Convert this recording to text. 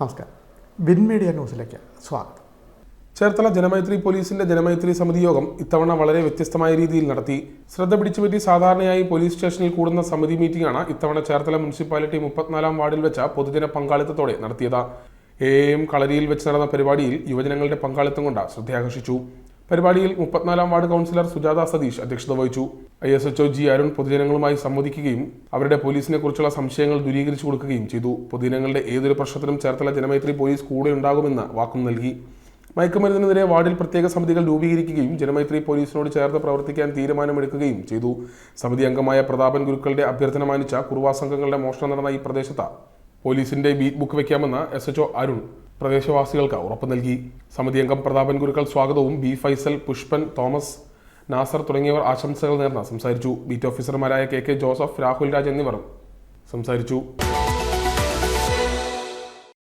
നമസ്കാരം. Win media ന്യൂസിലേക്ക് സ്വാഗതം. ചേർത്തല ജനമൈത്രി പോലീസിന്റെ ജനമൈത്രി സമിതി യോഗം ഇത്തവണ വളരെ വ്യത്യസ്തമായ രീതിയിൽ നടത്തി. ശ്രദ്ധ പിടിച്ചുപറ്റി സാധാരണയായി പോലീസ് സ്റ്റേഷനിൽ കൂടുന്ന സമിതി മീറ്റിംഗാണ് ഇത്തവണ ചേർത്തല മുനിസിപ്പാലിറ്റി മുപ്പത്തിനാലാം വാർഡിൽ വെച്ച പൊതുജന പങ്കാളിത്തത്തോടെ നടത്തിയത്. എ എം കളരിയിൽ വെച്ച് നടന്ന പരിപാടിയിൽ യുവജനങ്ങളുടെ പങ്കാളിത്തം കൊണ്ട് ശ്രദ്ധയാകർഷിച്ചു. പരിപാടിയിൽ മുപ്പത്തിനാലാം വാർഡ് കൗൺസിലർ സുജാത സതീഷ് അധ്യക്ഷത വഹിച്ചു. I S H O G Arun പൊതുജനങ്ങളുമായി സംവദിക്കുകയും അവരുടെ പോലീസിനെ കുറിച്ചുള്ള സംശയങ്ങൾ ദൂരീകരിച്ചു കൊടുക്കുകയും ചെയ്തു. പൊതുജനങ്ങളുടെ ഏതൊരു പ്രശ്നത്തിനും ചേർത്തല ജനമൈത്രി പോലീസ് കൂടെ ഉണ്ടാകുമെന്ന് വാക്കും നൽകി. മയക്കുമരുന്നിനെതിരെ വാർഡിൽ പ്രത്യേക സമിതികൾ രൂപീകരിക്കുകയും ജനമൈത്രി പോലീസിനോട് ചേർന്ന് പ്രവർത്തിക്കാൻ തീരുമാനമെടുക്കുകയും ചെയ്തു. സമിതി അംഗമായ പ്രതാപൻ ഗുരുക്കളുടെ അഭ്യർത്ഥന മാനിച്ച കുറുവാ സംഘങ്ങളുടെ മോഷണം നടന്ന ഈ പ്രദേശത്ത് പോലീസിന്റെ ബീറ്റ് ബുക്ക് വയ്ക്കാമെന്ന് എസ് എച്ച്ഒ അരുൺ പ്രദേശവാസികൾക്ക് ഉറപ്പ് നൽകി സമിതി അംഗം പ്രതാപൻ ഗുരുക്കൾ സ്വാഗതവും. ബി ഫൈസൽ പുഷ്പൻ തോമസ് നാസർ തുടങ്ങിയവർ ആശംസകൾ നേർന്ന് സംസാരിച്ചു. ബീറ്റ് ഓഫീസർമാരായ K K Joseph Rahul Raj എന്നിവർ സംസാരിച്ചു.